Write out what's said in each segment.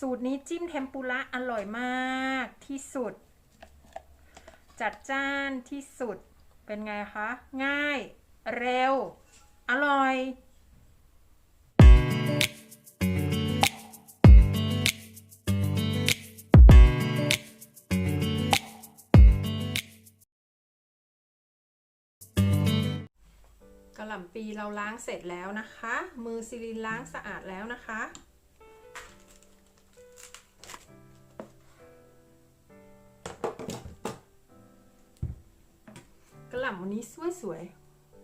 สูตรนี้จิ้มเทมปุระอร่อยมากที่สุด จัดจ้านที่สุดเป็นไงคะ ง่าย เร็ว อร่อยกระหล่ำปีเราล้างเสร็จแล้วนะคะ มือซิลินล้างสะอาดแล้วนะคะ หล่ำวันนี้สวยสวย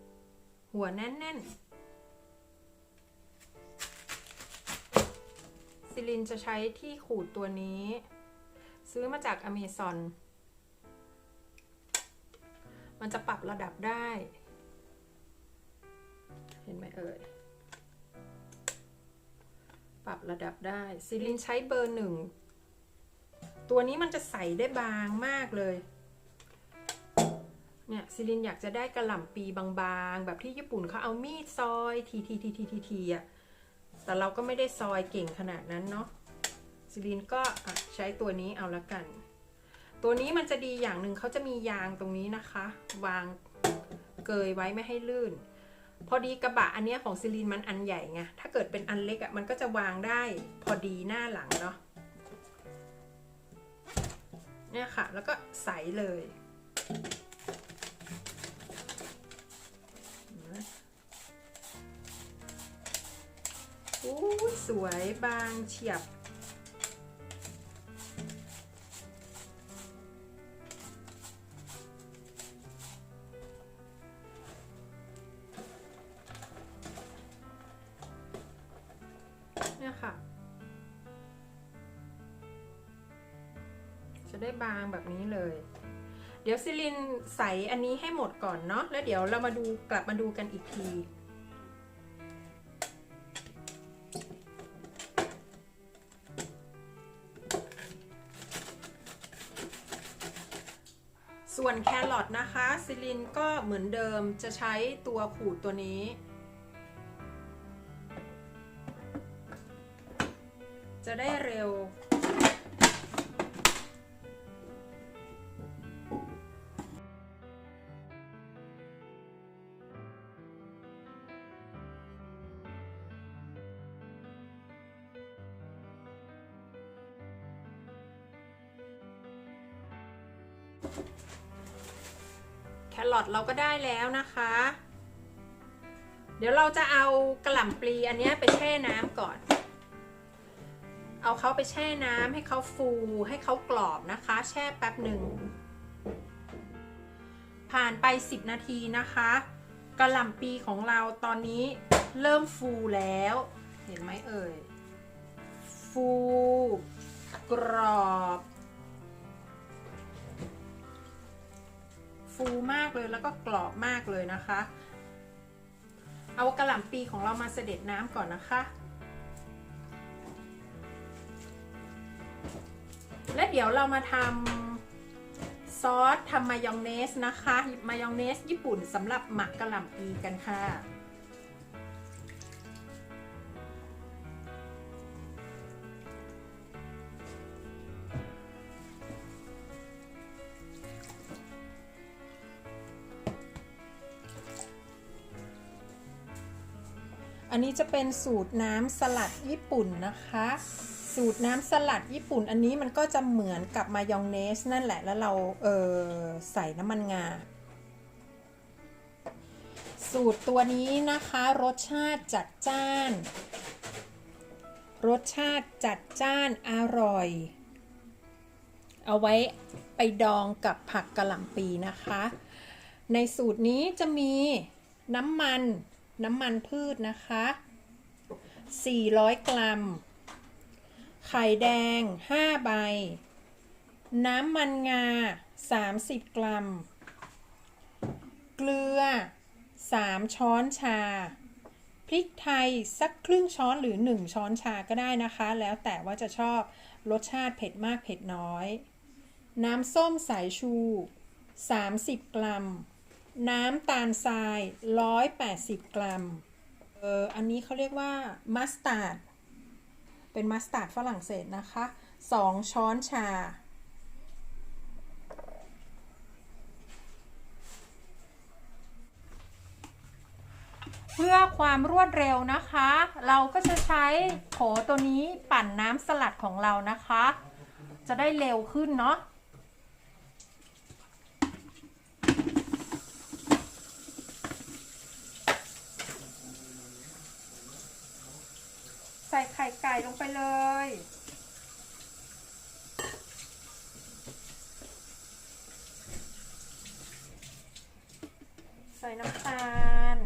ๆหัวแน่นๆซิลินจะใช้ที่ขูดตัวนี้ ซื้อมาจากอเมซอน มันจะปรับระดับได้ เห็นไหมเอ่ย ปรับระดับได้ซิลินใช้เบอร์หนึ่ง ตัวนี้มันจะใส่ได้บางมากเลย เนี่ยซิลินอยากจะได้กระหล่ำปีบางๆ แบบที่ญี่ปุ่นเขาเอามีดซอยทีทีทีทีทีทีอะแต่เราก็ไม่ได้ซอยเก่งขนาดนั้นเนาะซิลินก็ใช้ตัวนี้เอาละกัน ตัวนี้มันจะดีอย่างหนึ่งเขาจะมียางตรงนี้นะคะ วางเกยไว้ไม่ให้ลื่น พอดีกระบะอันเนี้ยของซิลินมันอันใหญ่ไงถ้าเกิดเป็นอันเล็กอะ่ะมันก็จะวางได้พอดีหน้าหลังเนาะเนี่ยค่ะ แล้วก็ใสเลย สวยบางเฉียบ เนี่ยค่ะ จะได้บางแบบนี้เลยเดี๋ยวซิลินใส่อันนี้ให้หมดก่อนเนาะแล้วเดี๋ยวเรามาดูกลับมาดูกันอีกที ซิลินก็เหมือนเดิมจะใช้ตัวขูดตัวนี้ จะได้เร็ว อทเราก็ได้แล้วนะคะ เดี๋ยวเราจะเอากระหล่ำปลีอันนี้ไปแช่น้ำก่อน เอาเขาไปแช่น้ำให้เขาฟูให้เขากรอบนะคะ แช่แป๊บหนึ่ง ผ่านไป 10 นาทีนะคะกระหล่ำปีของเราตอนนี้เริ่มฟูแล้ว เห็นไหมเอ่ย ฟู กรอบ ฟูมากเลยแล้วก็กรอบมากเลยนะคะ เอากระหล่ำปีของเรามาเสด็จน้ำก่อนนะคะ และเดี๋ยวเรามาทำซอสทำมายองเนสนะคะ มายองเนสญี่ปุ่นสำหรับหมักกระหล่ำปีกันค่ะ อันนี้จะเป็นสูตรน้ำสลัดญี่ปุ่นนะคะ สูตรน้ำสลัดญี่ปุ่น อันนี้มันก็จะเหมือนกับมายองเนสนั่นแหละแล้วเราเออใส่น้ำมันงา สูตรตัวนี้นะคะรสชาติจัดจ้าน รสชาติจัดจ้านอร่อย เอาไว้ไปดองกับผักกะหล่ำปีนะคะ ในสูตรนี้จะมีน้ำมัน น้ำมันพืชนะคะ 400 กรัม ไข่แดง 5 ใบ น้ำมันงา 30 กรัม เกลือ 3 ช้อนชา พริกไทยสักครึ่งช้อนหรือ 1 ช้อนชาก็ได้นะคะ แล้วแต่ว่าจะชอบรสชาติเผ็ดมากเผ็ดน้อย น้ำส้มสายชู 30 กรัม น้ำตาลทราย 180 กรัม เอออันนี้เขาเรียกว่ามัสตาร์ด เป็นมัสตาร์ดฝรั่งเศสนะคะ 2 ช้อนชา เพื่อความรวดเร็วนะคะ เราก็จะใช้โถตัวนี้ปั่นน้ำสลัดของเรานะคะ จะได้เร็วขึ้นเนาะ ใส่ไข่ไก่ลงไปเลย ใส่น้ำตาล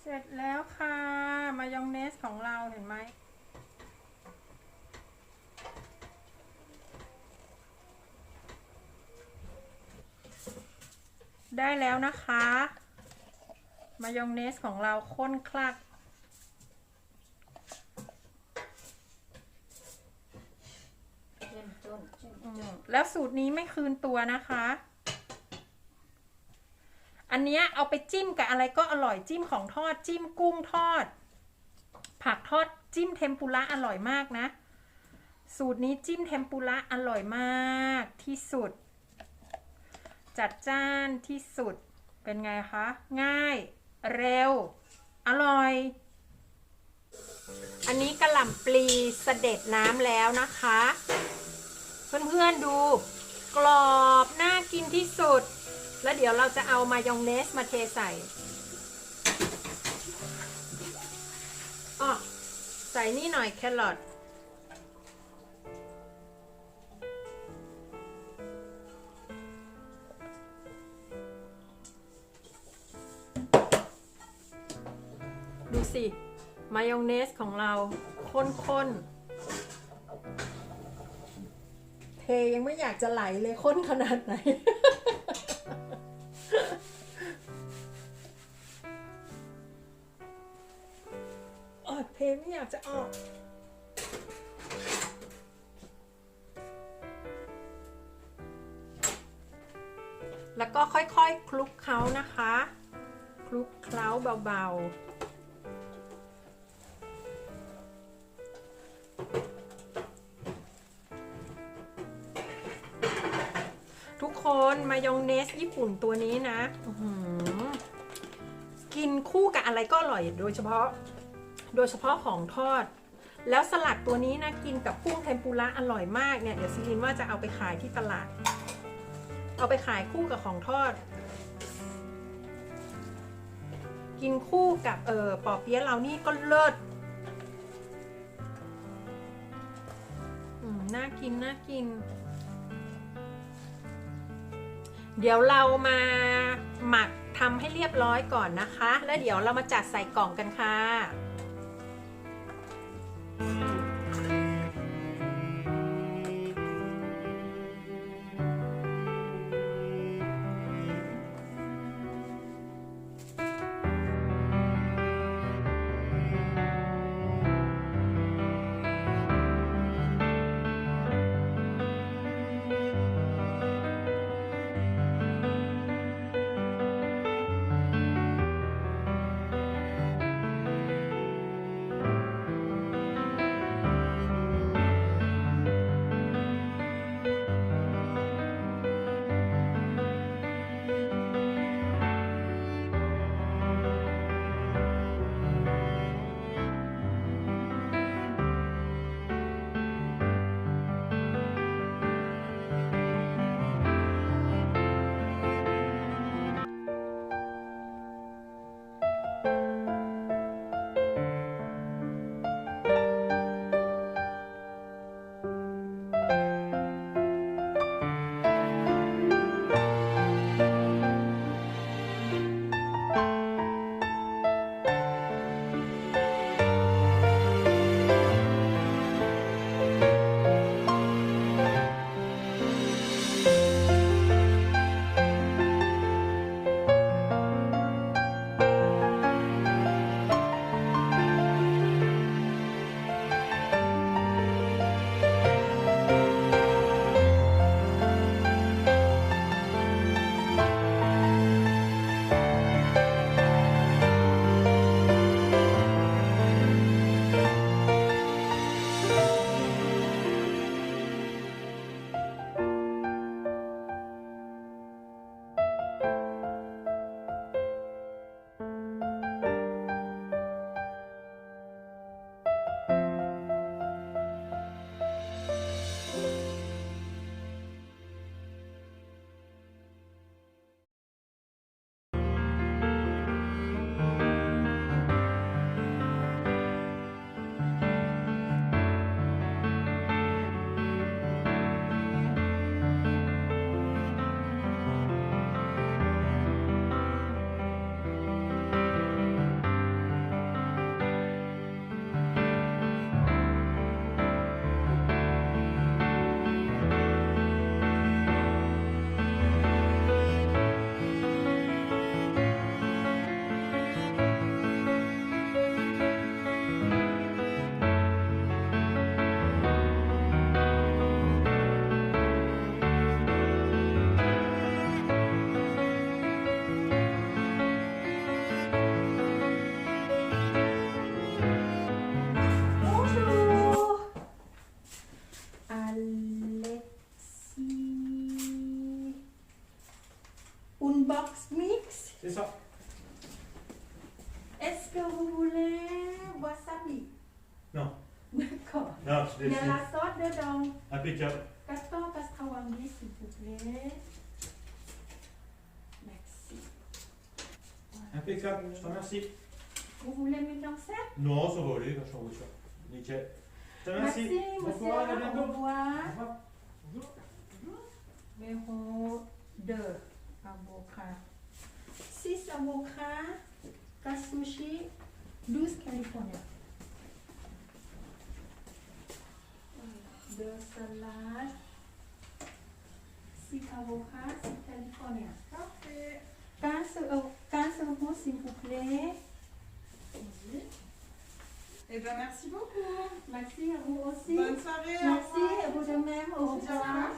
เส ร็จแล้วค่ะมายองเนสของเราเห็นไหมได้แล้วนะคะ มายองเนสของเราข้นคลักเริ่มต้นแล้วสูตรนี้ไม่คืนตัวนะคะ อันเนี้ยเอาไปจิ้มกับอะไรก็อร่อยจิ้มของทอดจิ้มกุ้งทอด ผักทอดจิ้มเทมปุระอร่อยมากนะ สูตรนี้จิ้มเทมปุระอร่อยมากที่สุด จัดจ้านที่สุดเป็นไงคะ ง่าย เร็ว อร่อย อันนี้กระหล่ำปลีเสด็จน้ำแล้วนะคะ เพื่อนๆดู กรอบ น่ากินที่สุด แล้วเดี๋ยวเราจะเอามายองเนสมาเทใส่อ้อใส่นี่หน่อยแครอทดูสิ มายองเนสของเราข้นๆ เทยังไม่อยากจะไหลเลยข้นขนาดไหน โอ้ยเทไม่อยากจะออก แล้วก็ค่อยๆ คลุกเคล้านะคะ คลุกเคล้าเบาๆทุกคนมายองเนสญี่ปุ่นตัวนี้นะอื้อหือกินคู่กับอะไรก็อร่อยโดยเฉพาะ โดยเฉพาะของทอด แล้วสลัดตัวนี้นะกินกับกุ้งเทมปุระอร่อยมากเนี่ยเดี๋ยวซิลินว่าจะเอาไปขายที่ตลาด เอาไปขายคู่กับของทอด กินคู่กับเออปอเปี๊ยะเรานี่ก็เลิศน่ากินน่ากิน เดี๋ยวเรามาหมักทำให้เรียบร้อยก่อนนะคะ แล้วเดี๋ยวเรามาจัดใส่กล่องกันค่ะ Il y a la sauce dedans. Impeccable. 14 kastrawangi, s'il vous plaît. Merci. Impeccable. Je te remercie. Vous voulez me danser Non, ça va aller, je suis en voiture. Nickel. Je te remercie. Merci, bon monsieur. courage, à Au. Au revoir. Numéro 2, avocat. 6 avocats, Kasushi, 12 California. 6 avocats, 6 California. Parfait. 15 euros, 15 euros, s'il vous plaît. Oui. Eh ben merci beaucoup. Merci à vous aussi. Bonne soirée. au Merci, à vous de même. Au revoir.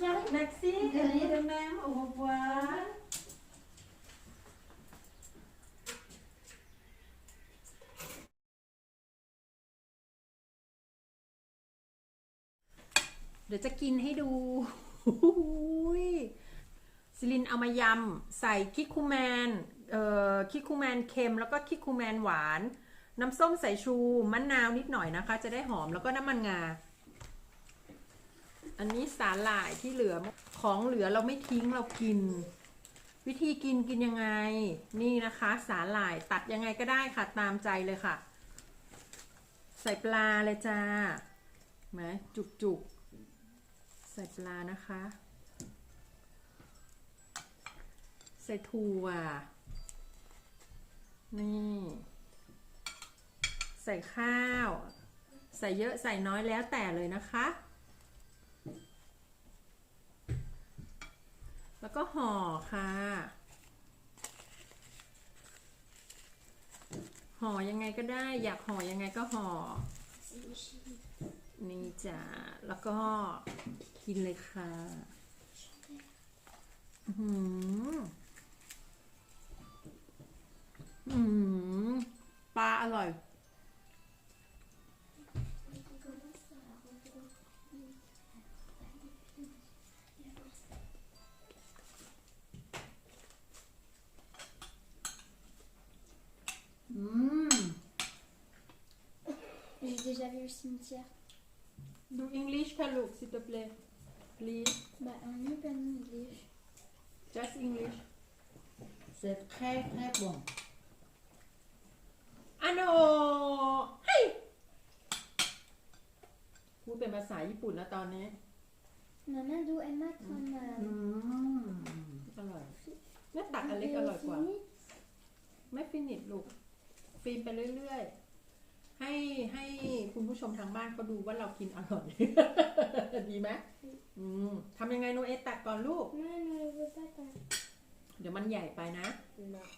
Merci, De et vous rien. de même. Au revoir. เดี๋ยวจะกินให้ดูอุ๊ยซิลินเอามายำ ใส่คิคุแมน เอ่อ คิคุแมนเค็ม แล้วก็คิคุแมนหวาน น้ำส้มสายชู มะนาวนิดหน่อยนะคะ จะได้หอมแล้วก็น้ำมันงา อันนี้สาหร่ายที่เหลือของเหลือเราไม่ทิ้งเรากิน วิธีกินกินยังไง นี่นะคะ สาหร่ายตัดยังไงก็ได้ค่ะตามใจเลยค่ะ ใส่ปลาเลยจ้าเห็นไหมจุกจุกใส่ปลานะคะ ใส่ถั่วนี่ ใส่ข้าว ใส่เยอะใส่น้อยแล้วแต่เลยนะคะ แล้วก็ห่อค่ะ ห่อยังไงก็ได้ อยากห่อยังไงก็ห่อ นี่จ้ะ แล้วก็กินเลยค่ะอื้อหืออื้อหือปลาอร่อย J'ai déjà vu le cimetière. ดู English ค่ะลูก s'il te plaît please Bah, on est pas en English. just English C'est très très bon. อันโนให้พูดเป็นภาษาญี่ปุ่นแล้วตอนนี้ Maman, d'où elle m'a comme. อื euh, มอร่อยแม่ตักอันเล็กอร่อยกว่า fini. ไม่ฟินิชลูกฟิล์มไปเรื่อยๆ ให้ให้คุณผู้ชมทางบ้านเขาดูว่าเรากินอร่อย ดีไหมอืมทำยังไงโนเอะตักก่อนลูก Non, non, je veux pas ça. เดี๋ยวมันใหญ่ไปนะ Non.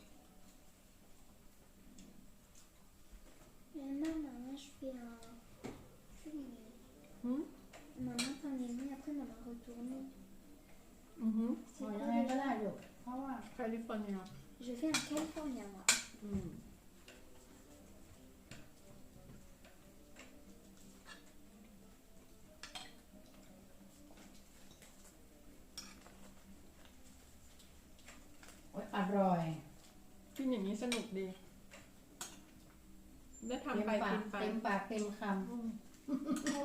Maman, maman, je fais un. Je fais une- หืม Maman, t'en es mis, après, maman retourne. อือหือห่อยังไงก็ได้ลูกเพราะว่าแคลิฟอร์เนีย Je fais un californien, moi. อืม โอ๊ยอร่อย กินอย่างนี้สนุกดี ได้ เต็ม ทำไป ปา กิ ก นไป เต็มปากเต็มคอืม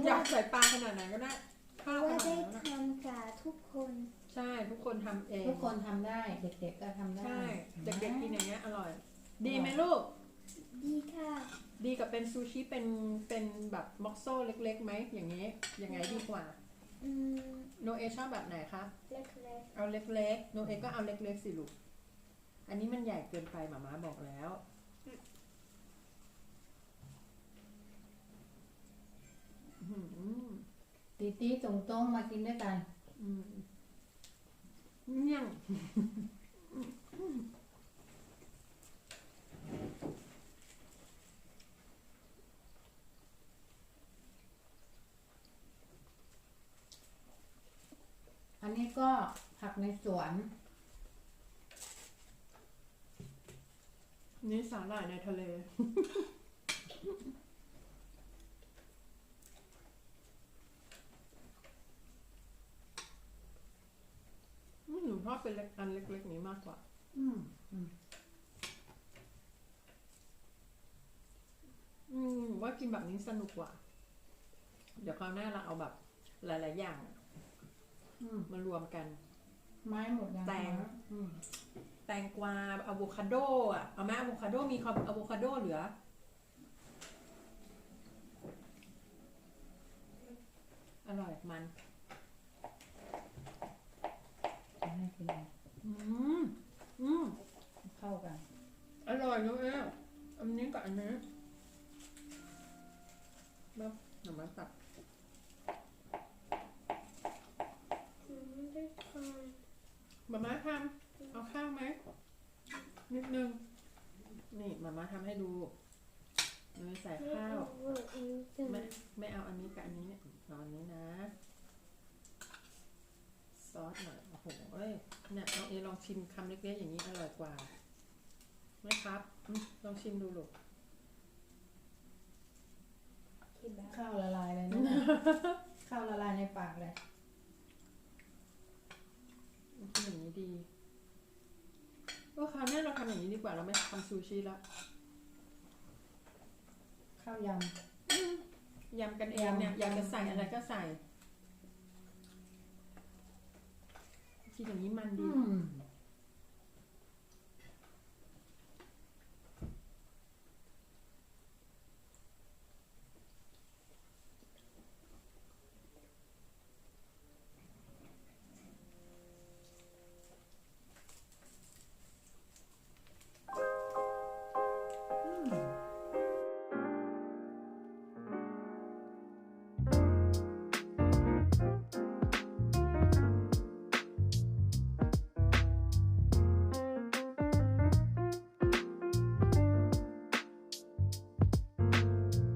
อยากใส่ปลาขนาดไหนก็ได้ข้าวข Ouais, นาดไหนก็ d'être ได้ un cas, tout con. ใช่ทุกคนทำเองำทุกคนทำได้ เด็กๆก็ทำได้ใช่เด็กๆกินอย่างเงี้ยอร่อย ดีไหมลูก Dika. ดีกับเป็นซูชิเป็นเป็นแบบม็อกโซ่เล็กๆไหมอย่างนี้ยังไงดีกว่า Hum, โนเอชอบแบบไหนคะ black leg. เอาเล็กๆ โนเอก็เอาเล็กๆสิลูก อันนี้มันใหญ่เกินไปหมาม้าบอกแล้ว ตีตีตรงตรงๆมากินด้วยกันอืมเนี่ยงอันนี้ก็ผักในสวน นี่สาหร่ายในทะเล อืมหนูชอบ เป็นเล็กอันเล็กๆนี้มากกว่า อืมอืมอืมว่ากินแบบนี้สนุกกว่า เดี๋ยวคราวหน้าเราเอาแบบ หลาย ๆ อย่างอืมมารวมกัน ไม้หมดยังแตงอืมแตงกวาอะโวคาโดอะเอาไหมอะโวคาโดมีความอะโวคาโดเหลือ อร่อยมัน จะ ให้กินอะไรอืมอืมเข้ากัน อร่อยเลยอะอันนี้กับอันนี้แบบหนูมาตัดไม่ได้ทานมาม่าทำเอาข้าวไหมนิดนึง นี่มาม่าทำให้ดูเนยใส่ข้าว ไม่ไม่เอาอันนี้กับอันนี้เนี่ยเอาอันนี้นะ ซอสหน่อยโอ้โหเอ้ยเนี่ยเอาเอลองชิมคำเล็กๆอย่างนี้อร่อยกว่าไหมครับอืมลองชิมดูลูกกินแบบข้าวละลายเลยนะเนี่ยข้าวละลายในปากเลยทำอย่างนี้ดีก็คราวหน้าเราทำอย่างนี้ดีกว่าเราไม่ทำซูชิละข้าวยยำกันเองเนี่ยยำอยากจะใส่อะไรก็ใส่ กินอย่างนี้มันำดีอืม